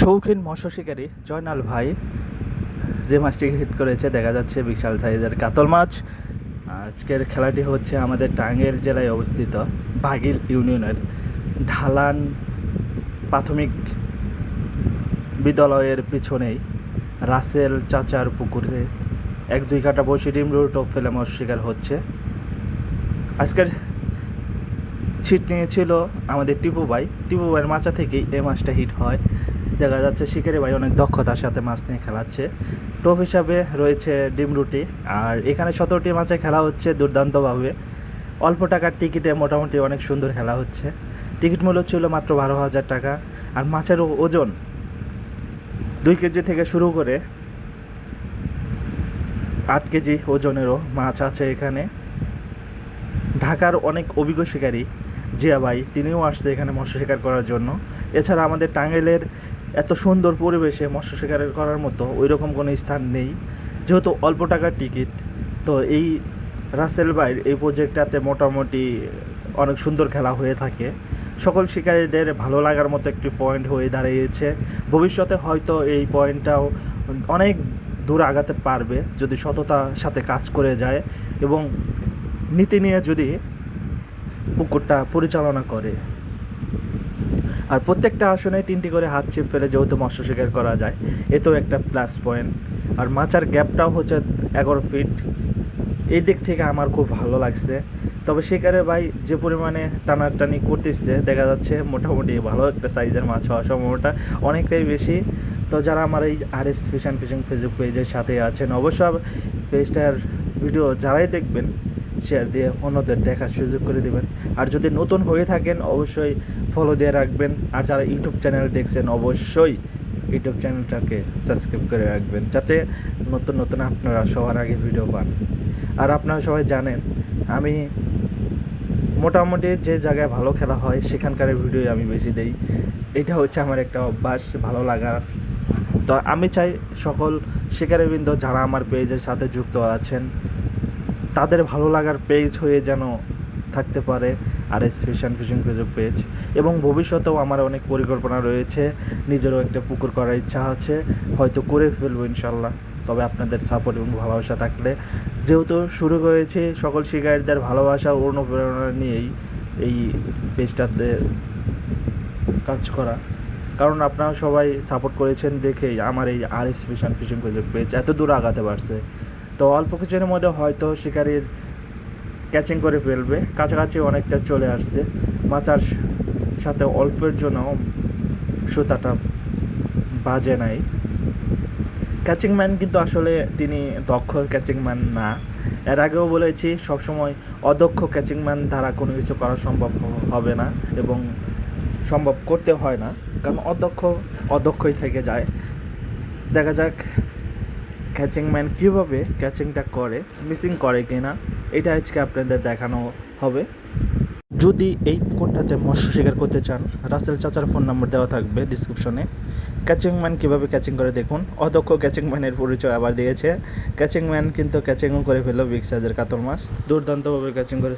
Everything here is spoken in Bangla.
শৌখিন মৎস্য শিকারী জয়নাল ভাই। যে মাছটি হিট করেছে, দেখা যাচ্ছে বিশাল সাইজের কাতল মাছ। আজকের খেলাটি হচ্ছে আমাদের টাঙ্গের জেলায় অবস্থিত বাগিল ইউনিয়নের ঢালান প্রাথমিক বিদ্যালয়ের পিছনেই রাসেল চাচার পুকুরে এক দুই কাটা বসে ডিম, রুট ও ফেলে মৎস্য শিকার হচ্ছে। আজকের ছিট নিয়েছিল আমাদের টিপু ভাই। টিপু ভাইয়ের মাচা থেকেই এই মাছটা হিট হয়। দেখা যাচ্ছে শিকারি ভাই অনেক দক্ষতার সাথে মাছ নিয়ে খেলাচ্ছে। টোপ হিসাবে রয়েছে ডিম রুটি, আর এখানে সতেরোটি মাছে খেলা হচ্ছে দুর্দান্তভাবে। অল্প টাকার টিকিটে মোটামুটি অনেক সুন্দর খেলা হচ্ছে। টিকিট মূল্য ছিল মাত্র বারো হাজার টাকা, আর মাছের ওজন দুই কেজি থেকে শুরু করে আট কেজি ওজনেরও মাছ আছে এখানে। ঢাকার অনেক অভিজ্ঞ শিকারী, জিয়া ভাই, তিনিও আসছে এখানে মৎস্য শিকার করার জন্য। এছাড়া আমাদের টাঙ্গাইলের এত সুন্দর পরিবেশে মৎস্য শিকার করার মতো ওই রকম কোনো স্থান নেই। যেহেতু অল্প টাকার টিকিট, তো এই রাসেল বাইর এই প্রজেক্টটাতে মোটামুটি অনেক সুন্দর খেলা হয়ে থাকে। সকল শিকারীদের ভালো লাগার মতো একটি পয়েন্ট হয়ে দাঁড়িয়েছে। ভবিষ্যতে হয়তো এই পয়েন্টটাও অনেক দূর আগাতে পারবে যদি সততার সাথে কাজ করে যায় এবং নীতি নিয়ে যদি পুকুরটা পরিচালনা করে। আর প্রত্যেকটা আসনে তিনটি করে হাত ছিপ ফেলে যেহেতু মৎস্য শিকার করা যায়, এতেও একটা প্লাস পয়েন্ট আর মাচার গ্যাপটাও হচ্ছে এগারো ফিট এই দিক থেকে আমার খুব ভালো লাগছে। তবে শিকারে ভাই যে পরিমাণে টানাটানি করতেছে, দেখা যাচ্ছে মোটামুটি ভালো একটা সাইজের মাছ হওয়ার সম্ভাবনাটা অনেকটাই বেশি। তো যারা আমার এই R S fish and fishing Facebook পেজের সাথে আছেন অবশ্য পেজটার ভিডিও যারাই দেখবেন শেয়ার দিয়ে অন্যদের দেখার সুযোগ করে দেবেন। আর যদি নতুন হয়ে থাকেন, অবশ্যই ফলো দিয়ে রাখবেন। আর যারা ইউটিউব চ্যানেল দেখছেন, অবশ্যই ইউটিউব চ্যানেলটাকে সাবস্ক্রাইব করে রাখবেন, যাতে নতুন নতুন আপনারা সবার আগে ভিডিও পান। আর আপনারা সবাই জানেন, আমি মোটামুটি যে জায়গায় ভালো খেলা হয়, সেখানকার ভিডিও আমি বেশি দেই। এটা হচ্ছে আমার একটা অভ্যাস, ভালো লাগার তো আমি চাই সকল শিকারীবৃন্দ যারা আমার পেজের সাথে যুক্ত আছেন তাদের ভালো লাগার পেজ হয়ে যেন থাকতে পারে R S fish and fishing Facebook page এবং ভবিষ্যতেও আমার অনেক পরিকল্পনা রয়েছে, নিজেরও একটা পুকুর করার ইচ্ছা আছে, হয়তো করে ফেলব ইনশাল্লাহ। তবে আপনাদের সাপোর্ট এবং ভালোবাসা থাকলে, যেহেতু শুরু হয়েছে সকল শিকারীদের ভালোবাসা অনুপ্রেরণা নিয়েই এই পেজটাতে কাজ করা। কারণ আপনারা সবাই সাপোর্ট করেছেন দেখেই আমার এই R S fish and fishing Facebook page এত দূর আগাতে পারছে। তো অল্প কিছুদিনের মধ্যে হয়তো শিকারির ক্যাচিং করে ফেলবে। কাছাকাছি অনেকটা চলে আসছে। মাচার সাথে অল্পের জন্য সুতাটা বাজে নাই। ক্যাচিং ম্যান কিন্তু আসলে তিনি দক্ষ ক্যাচিং ম্যান না। এর আগেও বলেছি, সবসময় অদক্ষ ক্যাচিং ম্যান দ্বারা কোনো কিছু করা সম্ভব হবে না এবং সম্ভব করতে হয় না। কারণ অদক্ষ অদক্ষই থেকে যায়। দেখা যাক ক্যাচিং ম্যান কীভাবে ক্যাচিংটা করে মিসিং করে কিনা, এটা আজকে আপনাদের দেখানো হবে। যদি এই পুকুরটাতে মৎস্য শিকার করতে চান, রাসেল চাচার ফোন নম্বর দেওয়া থাকবে ডিসক্রিপশনে ক্যাচিং ম্যান কীভাবে ক্যাচিং করে দেখুন অদক্ষ ক্যাচিং ম্যানের পরিচয় আবার দিয়েছে। ক্যাচিং ম্যান কিন্তু ক্যাচিংও করে ফেলল বিগ সাইজের কাতল মাছ। দুর্দান্তভাবে ক্যাচিং করে